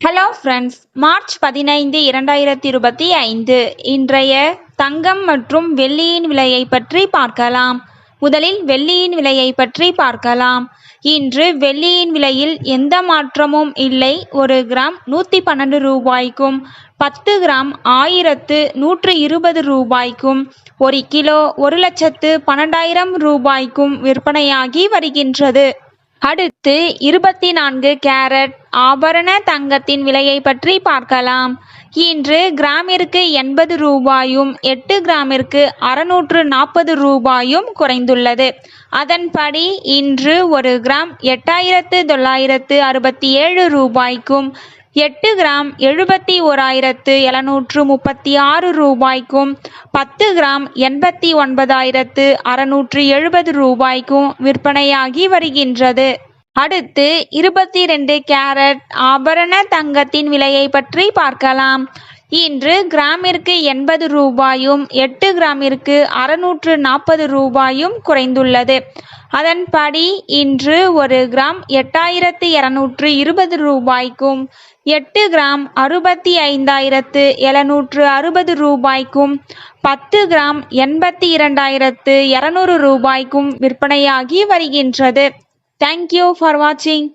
Hello friends March பதினைந்து இரண்டாயிரத்தி இருபத்தி ஐந்து. இன்றைய தங்கம் மற்றும் வெள்ளியின் விலையை பற்றி பார்க்கலாம். முதலில் வெள்ளியின் விலையை பற்றி பார்க்கலாம். இன்று வெள்ளியின் விலையில் எந்த மாற்றமும் இல்லை. ஒரு கிராம் நூற்றி பன்னெண்டு ரூபாய்க்கும் பத்து கிராம் ஆயிரத்து நூற்று இருபது ரூபாய்க்கும் ஒரு கிலோ ஒரு லட்சத்து பன்னெண்டாயிரம் ரூபாய்க்கும் விற்பனையாகி வருகின்றது. அடுத்து இருபத்தி நான்கு கேரட் ஆபரண தங்கத்தின் விலையை பற்றி பார்க்கலாம். இன்று கிராமிற்கு எண்பது ரூபாயும் எட்டு கிராமிற்கு அறுநூற்று நாற்பது ரூபாயும் குறைந்துள்ளது. அதன்படி இன்று ஒரு கிராம் எட்டாயிரத்து தொள்ளாயிரத்து அறுபத்தி ஏழு ரூபாய்க்கும் எட்டு கிராம் எழுபத்தி ஓராயிரத்து எழுநூற்று முப்பத்தி ஆறு ரூபாய்க்கும் பத்து கிராம் எண்பத்தி ஒன்பதாயிரத்து அறுநூற்று எழுபது ரூபாய்க்கும் விற்பனையாகி வருகின்றது. அடுத்து இருபத்தி ரெண்டு கேரட் ஆபரண தங்கத்தின் விலையை பற்றி பார்க்கலாம். இன்று கிராமிற்கு எண்பது ரூபாயும் எட்டு கிராமிற்கு அறுநூற்று நாற்பது ரூபாயும் குறைந்துள்ளது. அதன்படி இன்று ஒரு கிராம் எட்டாயிரத்து இருநூற்று இருபது ரூபாய்க்கும் எட்டு கிராம் அறுபத்தி ஐந்தாயிரத்து எழுநூற்று அறுபது ரூபாய்க்கும் பத்து கிராம் எண்பத்தி இரண்டாயிரத்து இரநூறு ரூபாய்க்கும் விற்பனையாகி வருகின்றது. தேங்க்யூ ஃபார் வாட்சிங்